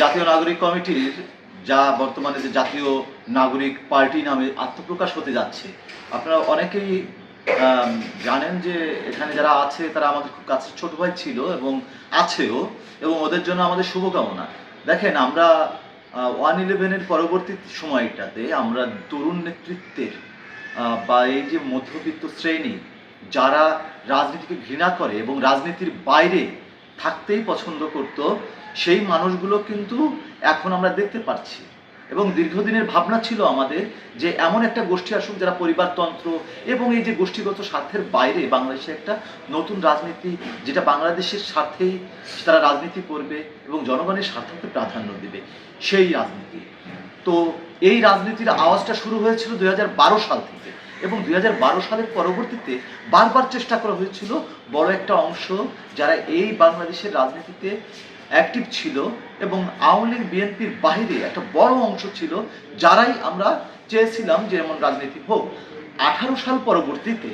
জাতীয় নাগরিক কমিটির যা বর্তমানে যে জাতীয় নাগরিক পার্টি নামে আত্মপ্রকাশ হতে যাচ্ছে, আপনারা অনেকেই জানেন যে এখানে যারা আছে তারা আমাদের খুব কাছের ছোট ভাই ছিল এবং আছেও এবং ওদের জন্য আমাদের শুভকামনা। দেখেন, আমরা ওয়ান ইলেভেনের পরবর্তী সময়টাতে আমরা তরুণ নেতৃত্বের বা এই যে মধ্যবিত্ত শ্রেণি, যারা রাজনীতিকে ঘৃণা করে এবং রাজনীতির বাইরে থাকতেই পছন্দ করত, সেই মানুষগুলো কিন্তু এখন আমরা দেখতে পাচ্ছি এবং দীর্ঘদিনের ভাবনা ছিল আমাদের যে এমন একটা গোষ্ঠী আসুক যারা পরিবারতন্ত্র এবং এই যে গোষ্ঠীগত স্বার্থের বাইরে বাংলাদেশে একটা নতুন রাজনীতি যেটা বাংলাদেশের স্বার্থেই তারা রাজনীতি করবে এবং জনগণের স্বার্থকে প্রাধান্য দেবে, সেই রাজনীতি। তো এই রাজনীতির আওয়াজটা শুরু হয়েছিল দু হাজার বারো সাল থেকে। এবং দুই হাজার বারো সালের পরবর্তীতে বারবার চেষ্টা করা হয়েছিল বড় একটা অংশ যারা এই বাংলাদেশের রাজনীতিতে অ্যাক্টিভ ছিল এবং আওয়ামী লীগ, বিএনপির বাইরে একটা বড় অংশ ছিল, যারাই আমরা চেয়েছিলাম যে এমন রাজনীতি হোক। আঠারো সাল পরবর্তীতে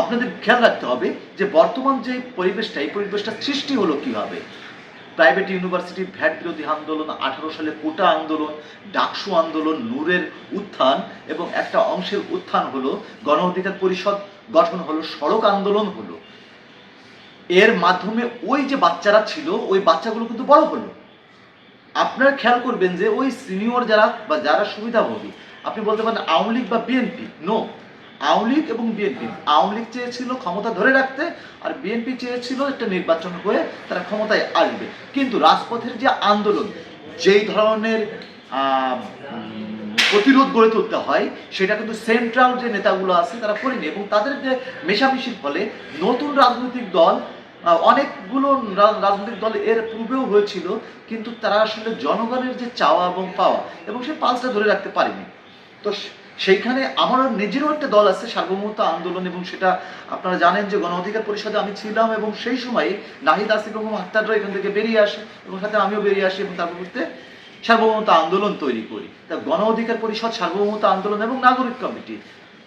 আপনাদের খেয়াল রাখতে হবে যে বর্তমান যে পরিবেশটা, এই পরিবেশটা সৃষ্টি হলো কীভাবে? প্রাইভেট ইউনিভার্সিটি ভ্যাট বিরোধী আন্দোলন, আঠারো সালে কোটা আন্দোলন, ডাকসু আন্দোলন, নূরের উত্থান এবং একটা অংশের উত্থান হলো গণ অধিকার পরিষদ গঠন হলো, সড়ক আন্দোলন হলো। এর মাধ্যমে ওই যে বাচ্চারা ছিল, ওই বাচ্চাগুলো কিন্তু বড় হলো। আপনারা খেয়াল করবেন যে ওই সিনিয়র যারা বা যারা সুবিধাভোগী, আপনি বলতে পারেন আওয়ামী লীগ বা বিএনপি নো আওয়ামী লীগ এবং বিএনপি। আওয়ামী লীগ চেয়েছিল ক্ষমতা ধরে রাখতে আর বিএনপি চেয়েছিল একটা নির্বাচন হয়ে তারা ক্ষমতায় আসবে। কিন্তু রাজপথের যে আন্দোলন, যেই ধরনের প্রতিরোধ গড়ে তুলতে হয়, সেটা কিন্তু সেন্ট্রাল যে নেতাগুলো আছে তারা করেনি এবং তাদের যে মেশামেশির ফলে নতুন রাজনৈতিক দল অনেকগুলো রাজনৈতিক দল এর পূর্বেও হয়েছিল, কিন্তু তারা আসলে জনগণের যে চাওয়া এবং পাওয়া এবং সে পালসটা ধরে রাখতে পারেনি। তো সেইখানে আমারও নিজেরও একটা দল আছে, সার্বভৌমত্ব আন্দোলন এবং সেটা আপনারা জানেন যে গণ অধিকার পরিষদে আমি ছিলাম এবং সেই সময় নাহিদ আসিফ এবং আক্তাররা এখান থেকে বেরিয়ে আসে এবং সাথে আমিও বেরিয়ে আসি এবং তার পরবর্তীতে সার্বভৌমত্ব আন্দোলন তৈরি করি। তা গণ অধিকার পরিষদ, সার্বভৌমত্ব আন্দোলন এবং নাগরিক কমিটি,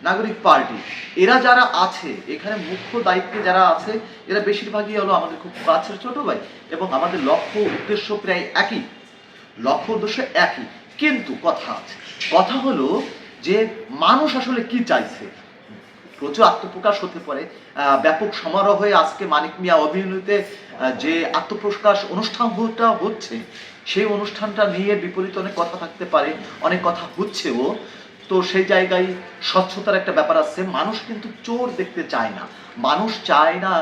নাগরিক পার্টি, এরা যারা আছে, এখানে মুখ্য দায়িত্বে যারা আছে, এরা বেশিরভাগই হলো আমাদের খুব কাছের ছোট ভাই এবং আমাদের লক্ষ্য উদ্দেশ্য প্রায় একই। লক্ষ্য উদ্দেশ্য একই। কিন্তু কথা আছে, কথা হলো যে মানুষ আসলে কি চাইছে? প্রচুর আত্মপ্রকাশ হতে পারে। ব্যাপক সমারোহে আজকে মানিক মিয়া অভিনীতে যে আত্মপ্রকাশ অনুষ্ঠানটা হচ্ছে, সেই অনুষ্ঠানটা নিয়ে বিপরীত অনেক কথা থাকতে পারে, অনেক কথা হচ্ছেও। তো সেই জায়গায় স্বচ্ছতার একটা ব্যাপার আছে, মানুষ কিন্তু চোর দেখতে চায় না। মানুষ চায় না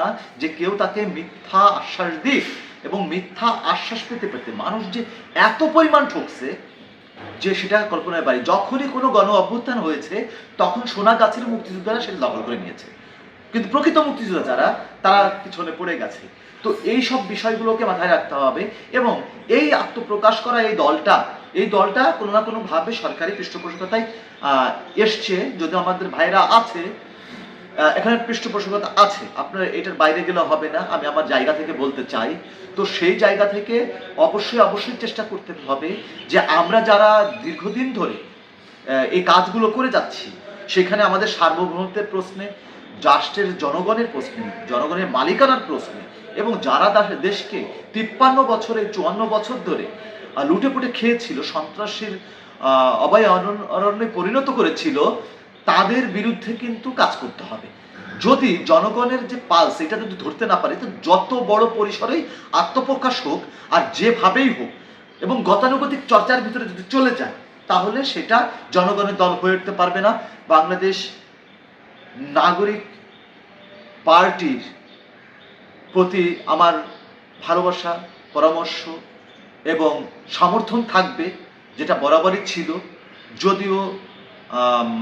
যে কেউ তাকে মিথ্যা আশ্বাস দিক এবং মিথ্যা আশ্বাস পেতে পেতে মানুষ যে এত পরিমাণ ঠকছে যে সেটা কল্পনায় পারি যখনই কোনো গণ অভ্যুত্থান হয়েছে, তখন সোনা গাছের মুক্তিযোদ্ধারা সেটা দখল করে নিয়েছে। কিন্তু প্রকৃত মুক্তিযোদ্ধা যারা, তারা পিছনে পড়ে গেছে। তো এই সব বিষয়গুলোকে মাথায় রাখতে হবে এবং এই আত্মপ্রকাশ করা এই দলটা এই দলটা কোনো না কোনো ভাবে সরকারি পৃষ্ঠপোষকতায় এসছে। যদি আমাদের ভাইরা আছে এখানে পৃষ্ঠপোষকতা আছে। আপনার এটার বাইরে গেলে হবে না, আমি আমার জায়গা থেকে বলতে চাই। তো সেই জায়গা থেকে অবশ্যই অবশ্যই চেষ্টা করতে হবে যে আমরা যারা দীর্ঘদিন ধরে এই কাজগুলো করে যাচ্ছি, সেখানে আমাদের সার্বভৌমত্বের প্রশ্নে, রাষ্ট্রের জনগণের প্রশ্নে, জনগণের মালিকানার প্রশ্নে, এবং যারা দেশকে তিপ্পান্ন বছরে, চুয়ান্ন বছর ধরে লুটেপুটে খেয়েছিল, সন্ত্রাসীর অভয় অরণ্যে পরিণত করেছিল তাদের বিরুদ্ধে কিন্তু কাজ করতে হবে। যদি জনগণের যে পালস এটা যদি ধরতে না পারে, তো যত বড় পরিসরেই আত্মপ্রকাশ হোক আর যেভাবেই হোক এবং গতানুগতিক চর্চার ভিতরে যদি চলে যায়, তাহলে সেটা জনগণের দল হয়ে উঠতে পারবে না। বাংলাদেশ নাগরিক পার্টির প্রতি আমার ভালোবাসা, পরামর্শ এবং সমর্থন থাকবে, যেটা বরাবরই ছিল। যদিও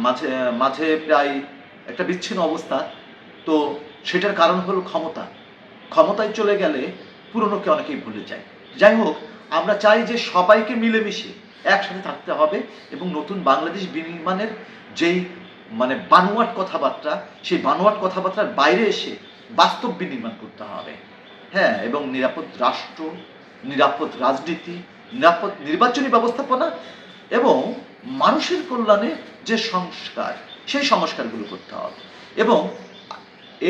মাঝে মাঝে প্রায় একটা বিচ্ছিন্ন অবস্থা। তো সেটার কারণ হলো ক্ষমতা। ক্ষমতায় চলে গেলে পুরনোকে অনেকেই ভুলে যায়। যাই হোক, আমরা চাই যে সবাইকে মিলেমিশে একসাথে থাকতে হবে এবং নতুন বাংলাদেশ বিনির্মাণের যেই মানে বানোয়াট কথাবার্তা, সেই বানোয়াট কথাবার্তার বাইরে এসে বাস্তব বিনির্মাণ করতে হবে। হ্যাঁ এবং নিরাপদ রাষ্ট্র, নিরাপদ রাজনীতি, নিরাপদ নির্বাচনী ব্যবস্থাপনা এবং মানুষের কল্যাণে যে সংস্কার, সেই সংস্কারগুলো করতে হবে। এবং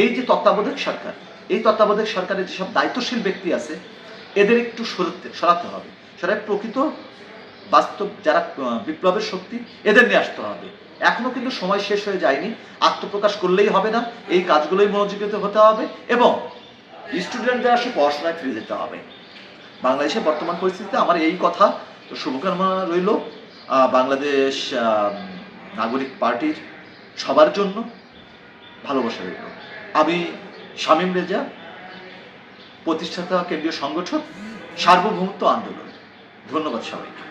এই যে তত্ত্বাবধায়ক সরকার, এই তত্ত্বাবধায়ক সরকারের যেসব দায়িত্বশীল ব্যক্তি আছে, এদের একটু সরাতে সরাতে হবে। সেটা প্রকৃত বাস্তব যারা বিপ্লবের শক্তি, এদের নিয়ে আসতে হবে। এখনও কিন্তু সময় শেষ হয়ে যায়নি, আত্মপ্রকাশ করলেই হবে না, এই কাজগুলোই মনোযোগিত হতে হবে এবং স্টুডেন্টদের আসলে পড়াশোনায় ফিরে যেতে হবে। বাংলাদেশের বর্তমান পরিস্থিতিতে আমার এই কথা শুভকামনা রইল। বাংলাদেশ নাগরিক পার্টির সবার জন্য ভালোবাসা রইল। আমি শামীম রেজা, প্রতিষ্ঠাতা কেন্দ্রীয় সংগঠন সার্বভৌমত্ব আন্দোলন। ধন্যবাদ সবাইকে।